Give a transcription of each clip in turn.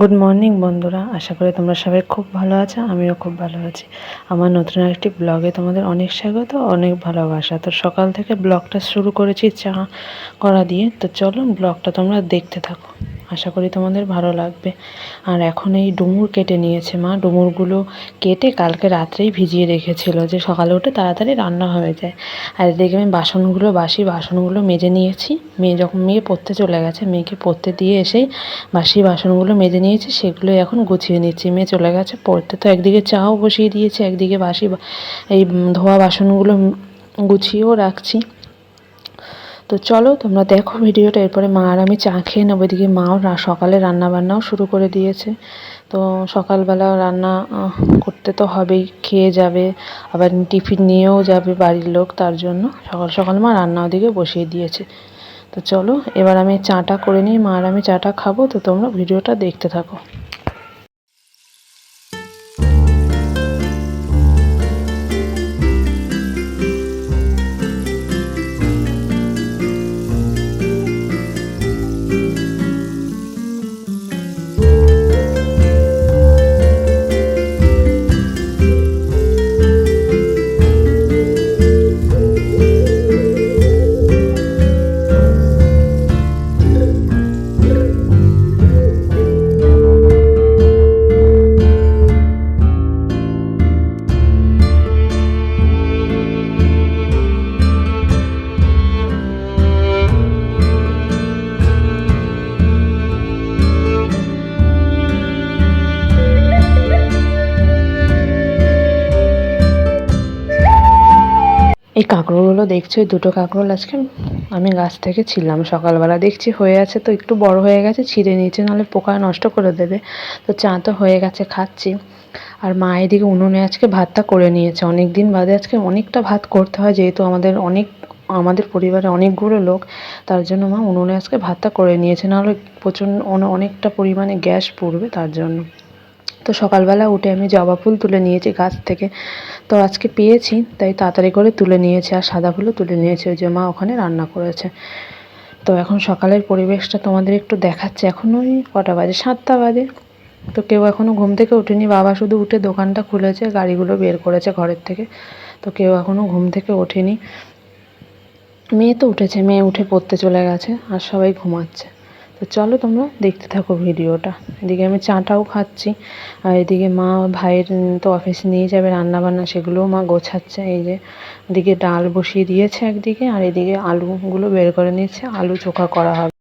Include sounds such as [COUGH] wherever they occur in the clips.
Good morning বন্ধুরা। আশা করি তোমরা সবাই খুব ভালো আছো, আমিও খুব ভালো আছি। আমার নতুন একটি ব্লগে তোমাদের অনেক স্বাগত, অনেক ভালোবাসা। তো সকাল থেকে ব্লগটা শুরু করেছি চা করা দিয়ে। তো চলো ব্লগটা তোমরা দেখতে থাকো। আশা করি তোমাদের ভালো লাগবে। আর এখন এই ডুমুর কেটে নিয়েছে মা। ডুমুরগুলো কেটে কালকে রাত্রেই ভিজিয়ে রেখেছিল যে সকালে উঠে তাড়াতাড়ি রান্না হয়ে যায়। আর এদিকে আমি বাসনগুলো বাসি, বাসনগুলো মেজে নিয়েছি। মেয়ে যখন মেয়ে পড়তে চলে গেছে, মেয়েকে পড়তে দিয়ে এসেই বাসি বাসনগুলো মেজে নিয়েছি সেগুলো এখন গুছিয়ে নিচ্ছি। মেয়ে চলে গেছে, পড়তে তো একদিকে চাও বসিয়ে দিয়েছি, একদিকে বাসি এই ধোয়া বাসনগুলো গুছিয়েও রাখছি। তো চলো তোমরা দেখো ভিডিওটা, এরপরে মা আর আমি চা খেয়ে নেব। এদিকে মাও সকালে রান্না বান্নাও শুরু করে দিয়েছে। তো সকালবেলা রান্না করতে তো হবেই, খেয়ে যাবে। আবার টিফিন নিয়েও যাবে বাড়ির লোক, তার জন্য সকাল সকাল মা রান্না ওদিকে বসিয়ে দিয়েছে। তো চলো, এবার আমি চাটা করে নিই, মা আর আমি চাটা খাব। তো তোমরা ভিডিওটা দেখতে থাকো। কাঁকড়োগুলো দেখছ এই দুটো কাঁকরোল আজকে আমি গাছ থেকে ছিলাম। সকালবেলা দেখছি হয়ে আছে তো একটু বড় হয়ে গেছে, ছিঁড়ে নিয়েছে, নাহলে পোকা নষ্ট করে দেবে। তো চা তো হয়ে গেছে, খাচ্ছি। আর মা এদিকে উনুনে আজকে ভাতটা করে নিয়েছে। অনেক দিন বাদে আজকে অনেকটা ভাত করতে হয়, যেহেতু আমাদের অনেক, আমাদের পরিবারে অনেকগুলো লোক, তার জন্য মা উনুনে আজকে ভাতটা করে নিয়েছে। নাহলে প্রচণ্ড অনেকটা পরিমাণে গ্যাস পড়বে তার জন্য। তো সকালবেলা উঠে আমি জবা ফুল তুলে নিয়েছি গাছ থেকে। তো আজকে পেয়েছি, তাই তাড়াতাড়ি করে তুলে নিয়েছি আর সাদা ফুলও তুলে নিয়েছি, ওই যে মা ওখানে রান্না করেছে। তো এখন সকালের পরিবেশটা তোমাদের একটু দেখাচ্ছে। এখন ওই কটা বাজে? সাতটা বাজে। তো কেউ এখনও ঘুম থেকে ওঠেনি, বাবা শুধু উঠে দোকানটা খুলেছে, গাড়িগুলো বের করেছে ঘরের থেকে। তো কেউ এখনও ঘুম থেকে ওঠেনি। মেয়ে তো উঠেছে, মেয়ে উঠে পড়তে চলে গেছে আর সবাই ঘুমাচ্ছে। তো চলো তোমরা দেখতে থাকো ভিডিওটা। এদিকে আমি চাটাও খাচ্ছি, আর এদিকে মা ভাইয়ের তো অফিস নিয়ে যাবে রান্না বান্না সেগুলোও মা গোছাচ্ছে। এই যে এদিকে ডাল বসিয়ে দিয়েছে একদিকে, আর এদিকে আলুগুলো বের করে নিচ্ছে আলু চোখা করা হবে।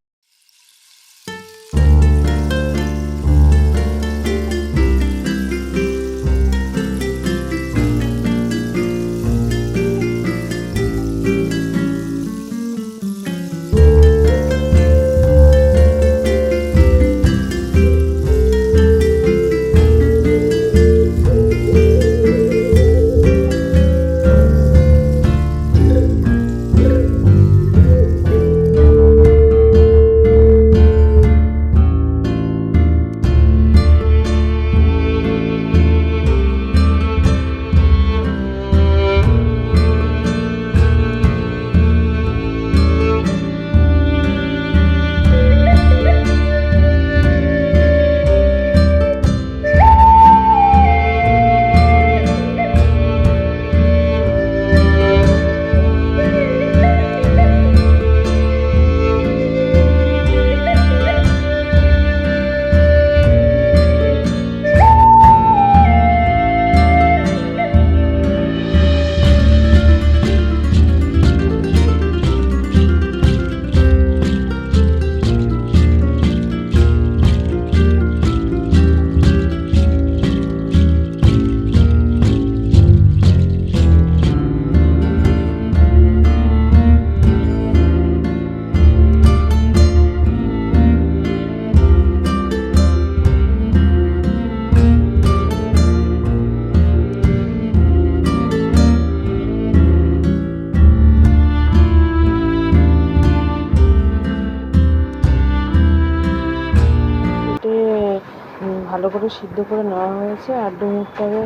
ভালো করে সিদ্ধ করে নেওয়া হয়েছে আর ডুমুরটাকে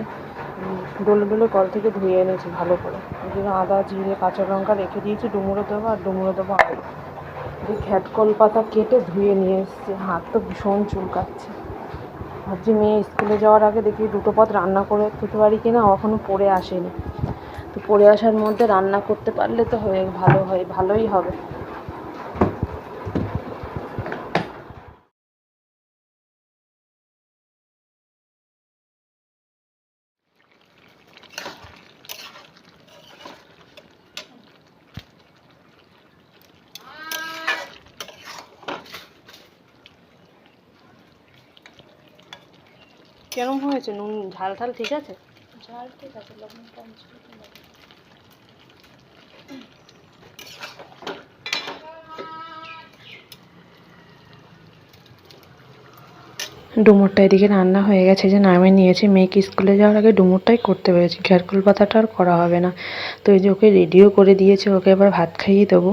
ডলে ডলে কল থেকে ধুয়ে এনেছি ভালো করে। এদিকে আদা, জিরে, কাঁচা লঙ্কা রেখে দিয়েছি ডুমুরও দেবো আর ডুমুরও দেবো আলু। এই ঘ্যাটকল পাতা কেটে ধুয়ে নিয়ে এসেছি, হাত তো ভীষণ চুলকাচ্ছে। ভাবছি মেয়ে স্কুলে যাওয়ার আগে দেখি দুটো পদ রান্না করে খেতে পারি কিনা এখনও পড়ে আসেনি। তো পড়ে আসার মধ্যে রান্না করতে পারলে তো হয়ে, ভালো হয়, ভালোই হবে। কেরম হয়েছে? নুন ঝাল ঝাল ঠিক আছে? ঝাল ঠিক আছে লবণ কম ছিল ডুমুরটা এদিকে রান্না হয়ে গেছে যে নামে নিয়েছি। মেয়েকে স্কুলে যাওয়ার আগে ডুমুরটাই করতে পেরেছি। ঘেরকুল পাতাটা আর করা হবে না। তো এই যে ওকে রেডিও করে দিয়েছে ওকে এবার ভাত খাইয়ে দেবো।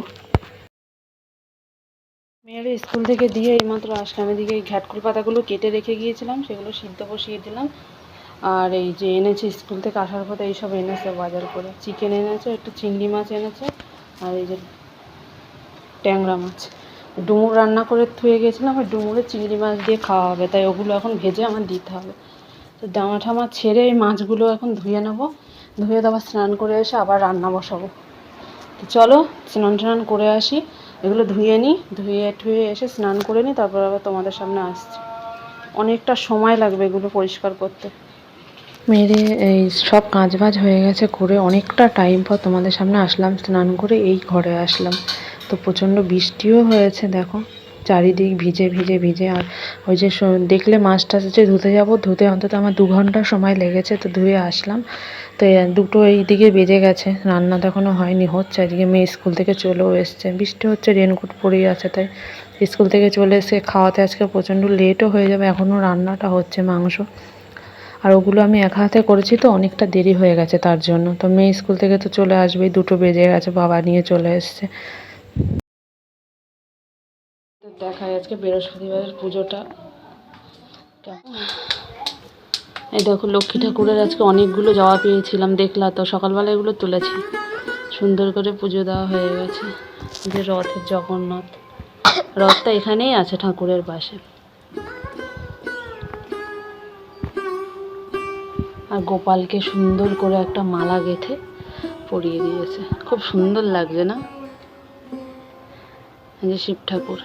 স্কুল থেকে দিয়ে এইমাত্র আসলাম এদিকে এই ঘ্যাটকুল পাতাগুলো কেটে রেখে গিয়েছিলাম, সেগুলো সিদ্ধ বসিয়ে দিলাম। আর এই যে এনেছে স্কুল থেকে আসার পথে এইসব এনেছে বাজার করে। চিকেন এনেছে, একটু চিংড়ি মাছ এনেছে, আর এই যে ট্যাংরা মাছ। ডুমুর রান্না করে থুয়ে গেছিলাম আর ডুমুরের চিংড়ি মাছ দিয়ে খাওয়া হবে, তাই ওগুলো এখন ভেজে আমার দিতে হবে। তো ডামা ঠামা ছেড়ে এই মাছগুলো এখন ধুয়ে নেব। ধুয়ে তারপর স্নান করে এসে আবার রান্না বসাবো। তো চলো স্নান টান করে আসি। এগুলো ধুয়ে নিই ধুয়ে ঠুয়ে এসে স্নান করে নিই তারপর আবার তোমাদের সামনে আসছি। অনেকটা সময় লাগবে এগুলো পরিষ্কার করতে। মেরে, এই সব কাজ বাজ হয়ে গেছে করে অনেকটা টাইম পর তোমাদের সামনে আসলাম, স্নান করে এই ঘরে আসলাম। তো প্রচণ্ড বৃষ্টিও হয়েছে, দেখো। চারিদিক ভিজে ভিজে ভিজে। আর ওই যে দেখলে মাছটা যে ধুতে যাব, ধুতে অন্তত আমার দু ঘণ্টা সময় লেগেছে, তো ধুয়ে আসলাম। তো দুটো এই দিকে বেজে গেছে, রান্না তো এখনও হয়নি, হচ্ছে এদিকে মেয়ে স্কুল থেকে চলেও এসছে। বৃষ্টি হচ্ছে রেনকোট পরেই আছে, তাই স্কুল থেকে চলে এসে খাওয়াতে আজকে প্রচণ্ড লেটও হয়ে যাবে এখনও রান্নাটা হচ্ছে মাংস। আর ওগুলো আমি এক হাতে করেছি, তো অনেকটা দেরি হয়ে গেছে তার জন্য। তো মেয়ে স্কুল থেকে তো চলে আসবেই, দুটো বেজে গেছে, বাবা নিয়ে চলে এসছে। তো দেখাই আজকে বৃহস্পতিবারের পুজোটা। এই দেখো লক্ষ্মী ঠাকুরের আজকে অনেকগুলো জবা পেয়েছিলাম, দেখলা তো, সকালবেলা এগুলো তুলেছি। সুন্দর করে পুজো দেওয়া হয়ে গেছে। যে রথের জগন্নাথ। রথটা এখানেই আছে ঠাকুরের পাশে। আর গোপালকে সুন্দর করে একটা মালা গেঁথে পরিয়ে দিয়েছে। খুব সুন্দর লাগছে না? যে শিব ঠাকুর।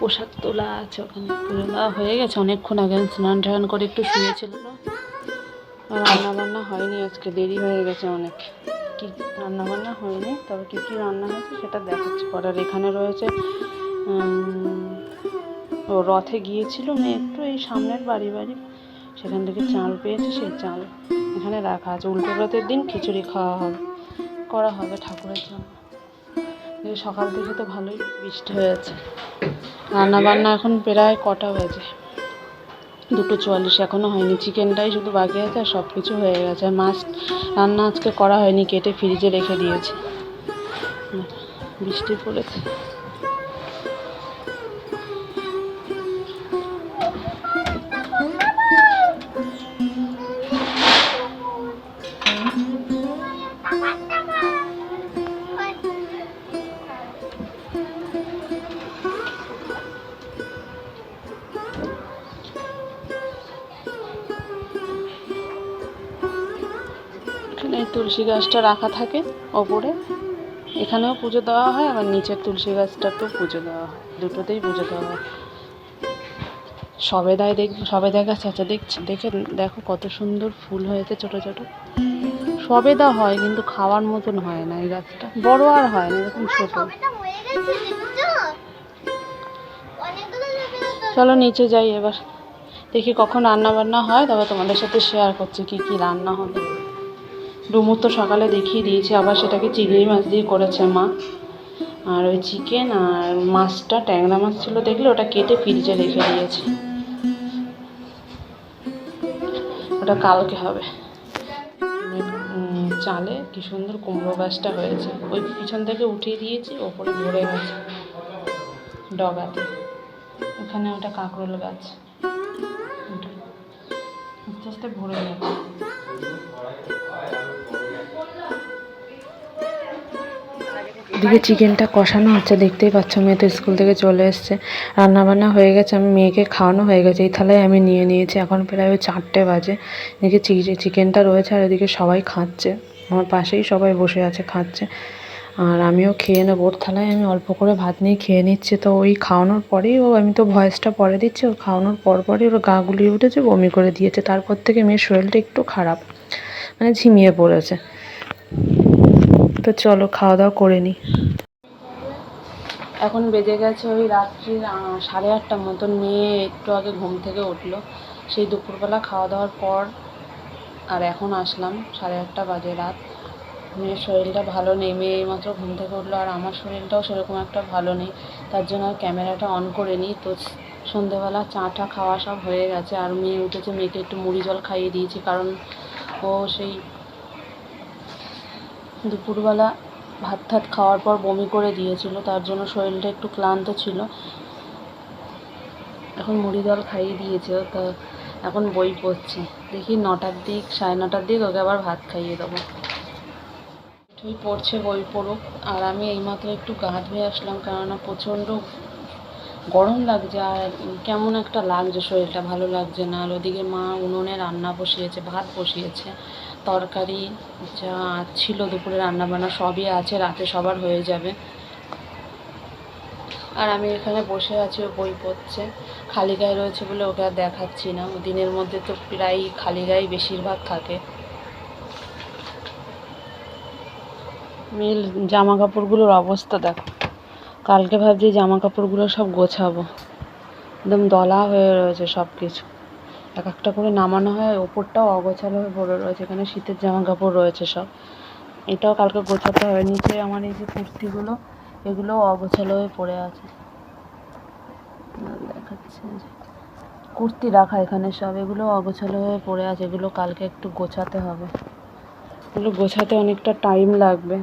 পোশাক তোলা আছে ওখানে। দেওয়া হয়ে গেছে। অনেকক্ষণ আগে স্নান টান করে একটু শুয়েছিল রান্না বান্না হয়নি, আজকে দেরি হয়ে গেছে অনেক। কি রান্না বান্না হয়নি, তবে কী কী রান্না হয়েছে সেটা দেখাচ্ছি। পরে এখানে রয়েছে রথে গিয়েছিল মেয়ে একটু, এই সামনের বাড়ি বাড়ি। সেখান থেকে চাল পেয়েছে, সেই চাল এখানে রাখা আছে। উল্টো রথের দিন খিচুড়ি খাওয়া হবে, করা হবে ঠাকুরের জন্য। সকাল থেকে তো ভালোই বৃষ্টি হয়েছে। রান্না বান্না এখন প্রায় কটা বাজে। দুটো চুয়াল্লিশ এখনও হয়নি। চিকেনটাই শুধু বাকি আছে আর সব কিছু হয়ে গেছে। আর মাছ, রান্না আজকে করা হয়নি, কেটে ফ্রিজে রেখে দিয়েছি। বৃষ্টি পড়েছে। এই তুলসী গাছটা রাখা থাকে ওপরে। এখানেও পুজো দেওয়া হয়, আবার নিচের তুলসী গাছটাতেও পুজো দেওয়া হয়। দুটোতেই পুজো দেওয়া হয়। সবেদায় দেখ, সবেদা গাছ আছে, দেখছি, দেখে দেখো কত সুন্দর ফুল হয়েছে ছোট ছোট। সবেদা হয়, কিন্তু খাওয়ার মতন হয় না এই গাছটা। বড় আর হয় না, এরকম ছোট। চলো নিচে যাই এবার। দেখি কখন রান্না বান্না হয় তবে তোমাদের সাথে শেয়ার করছি কি কি রান্না হবে। ডুমুর তো সকালে দেখিয়ে দিয়েছি, আবার সেটাকে চিংড়ি মাছ দিয়ে করেছে মা। আর ওই চিকেন আর মাছটা, ট্যাংরা মাছ ছিল, দেখলে ওটা কেটে ফ্রিজে রেখে দিয়েছি। ওটা কালকে হবে। চালে কি সুন্দর কুমড়ো গাছটা হয়েছে। ওই পিছন থেকে উঠিয়ে দিয়েছি, ওপরে ভরে গেছে ডগাতে। এখানে ওটা কাঁকরোল গাছ। আস্তে আস্তে ভরে যাবে এদিকে চিকেনটা কষানো হচ্ছে, দেখতেই পাচ্ছ মেয়ে তো স্কুল থেকে চলে এসছে। রান্নাবান্না হয়ে গেছে, আমি মেয়েকে খাওয়ানো হয়ে গেছে, এই থালায় আমি নিয়ে নিয়েছি, এখন প্রায় ওই চারটে বাজে। এদিকে চিকেনটা রয়েছে আর এদিকে সবাই খাচ্ছে, আমার পাশেই সবাই বসে আছে, খাচ্ছে। আর আমিও খেয়ে নেব, ওর থালায় আমি অল্প করে ভাত নিয়ে খেয়ে নিচ্ছি, তো ওই খাওয়ানোর পরেই ও, আমি তো ভয়েসটা পরে দিচ্ছি ও খাওয়ানোর পর পরই ওর গা গুলিয়ে উঠেছে, বমি করে দিয়েছে, তারপর থেকে মেয়ের শরীরটা একটু খারাপ। মানে ঝিমিয়ে পড়েছে। তো চলো খাওয়া দাওয়া করে নিই এখন বেজে গেছে ওই রাত্রির সাড়ে আটটার মতন। মেয়ে একটু আগে ঘুম থেকে উঠল। সেই দুপুরবেলা খাওয়া দাওয়ার পর আর এখন আসলাম। সাড়ে আটটা বাজে রাত। মেয়ের শরীরটা ভালো নেই। মেয়ে এইমাত্র ঘুম থেকে উঠল আর আমার শরীরটাও সেরকম একটা ভালো নেই। তার জন্য আর ক্যামেরাটা অন করে নিই তো সন্ধেবেলা চাটা খাওয়া সব হয়ে গেছে। আর মেয়ে উঠেছে, মেয়েকে একটু মুড়ি জল খাইয়ে দিয়েছি। কারণ ও সেই দুপুরবেলা ভাত টাত খাওয়ার পর বমি করে দিয়েছিল, তার জন্য শরীরটা একটু ক্লান্ত ছিল। এখন মুড়ি দল খাইয়ে দিয়েছে, তা এখন বই পড়ছে। দেখি নটার দিক, সাড়ে নটার দিক ওকে আবার ভাত খাইয়ে দেবো। পড়ছে, বই পড়ুক। আর আমি এইমাত্র একটু গা ধুয়ে আসলাম, কেননা প্রচণ্ড গরম লাগছে আর কেমন একটা লাগছে, শরীরটা ভালো লাগছে না। আর ওদিকে মা উনুনে রান্না বসিয়েছে, ভাত বসিয়েছে, তরকারি, যা ছিল দুপুরে রান্না বান্না সবই আছে, রাতে সবার হয়ে যাবে। আর আমি এখানে বসে আছি, ও বই পড়ছে। খালি গায়ে রয়েছে বলে ওকে আর দেখাচ্ছি না। দিনের মধ্যে তো প্রায় খালি গায়ে বেশিরভাগ থাকে। মিল জামা কাপড়গুলোর অবস্থা দেখো। কালকে ভাবছি জামা কাপড়গুলো সব গোছাবো। একদম দলা হয়ে রয়েছে সব কিছু এক একটা করে নামানো হয়, ওপরটাও অগোছালো হয়ে পড়ে রয়েছে, এখানে শীতের জামা কাপড় রয়েছে সব। এটাও কালকে গোছাতে হবে, নিচে আমার এই যে কুর্তিগুলো, এগুলোও অগোছালো হয়ে পড়ে আছে। কুর্তি রাখা এখানে সব এগুলো অগোছালো হয়ে পড়ে আছে, এগুলো কালকে একটু গোছাতে হবে। এগুলো গোছাতে অনেকটা টাইম লাগবে।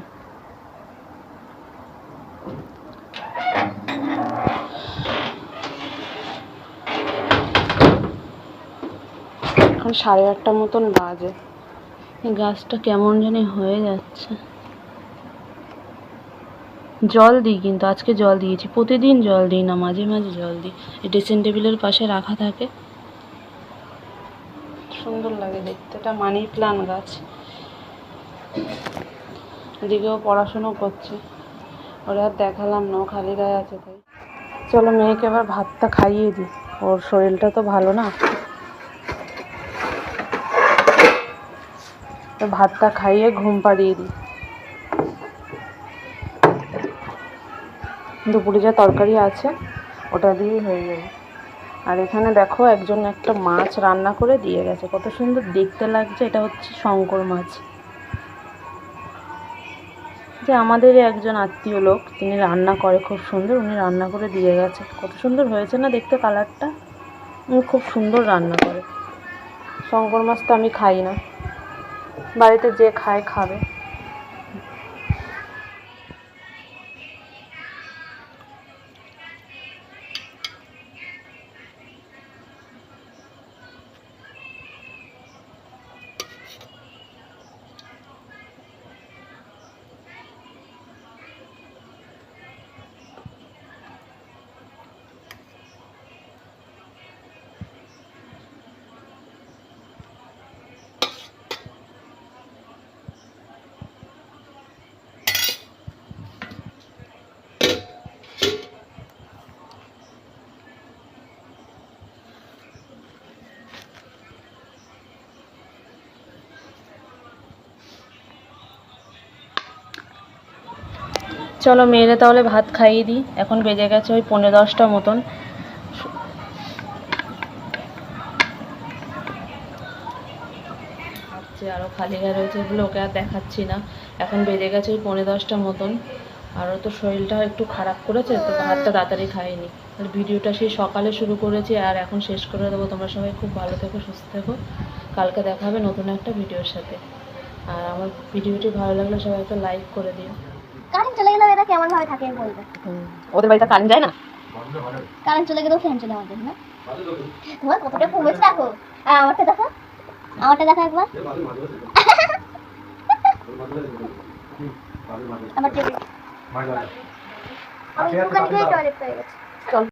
সাড়ে আটটা মতন বাজে। এই গাছটা কেমন জানি হয়ে যাচ্ছে। জল দিই কিন্তু, আজকে জল দিয়েছি। প্রতিদিন জল দিই না, মাঝে মাঝে জল দিই। ড্রেসিং টেবিলের পাশে রাখা থাকে। সুন্দর লাগে দেখতে। এটা মানি প্লান্ট গাছ। এদিকেও পড়াশুনো করছে। ওরা আর দেখালাম না খালি গায়ে আছে তাই। চলো মেয়েকে এবার ভাতটা খাইয়ে দিই। ওর শরীরটা তো ভালো না। তো ভাতটা খাইয়ে ঘুম পাড়িয়ে দিই। দুপুরে যা তরকারি আছে, ওটা দিয়েই হয়ে যাবে। আর এখানে দেখো একজন একটা মাছ রান্না করে দিয়ে গেছে। কত সুন্দর দেখতে লাগছে, এটা হচ্ছে শঙ্কর মাছ। যে আমাদেরই একজন আত্মীয় লোক, তিনি রান্না করে খুব সুন্দর, উনি রান্না করে দিয়ে গেছে। কত সুন্দর হয়েছে না দেখতে কালারটা? উনি খুব সুন্দর রান্না করে। শঙ্কর মাছ তো আমি খাই না। বাড়িতে যে খায় খাবে। চলো মেয়েরে তাহলে ভাত খাইয়ে দিই। এখন বেজে গেছে ওই পনেরো দশটা মতন। আরও খালি গায়ে রয়েছে এগুলো, ওকে আর দেখাচ্ছি না। এখন বেজে গেছে ওই পনেরো দশটা মতন। আরও তো শরীরটা একটু খারাপ করেছে, তো ভাতটা তাড়াতাড়ি খাইনি। আর ভিডিওটা সেই সকালে শুরু করেছি, আর এখন শেষ করে দেবো। তোমরা সবাই খুব ভালো থেকো, সুস্থ থেকো। কালকে দেখা হবে নতুন একটা ভিডিওর সাথে। আর আমার ভিডিওটি ভালো লাগলে সবাই একটা লাইক করে দিও। কারেন্ট চলে গেলে এরা কেমন ভাবে থাকে বলবে। ওদের বাড়িতে কারেন্ট যায় না? কারেন্ট চলে গেলেও ফ্যান চলে আমাদের না? তোমার কতটা কমেছে দেখো। আর আমারটা দেখো। আমারটা দেখো একবার। [LAUGHS] আমার টেবিল। আমার টয়লেট পেয়ে গেছি।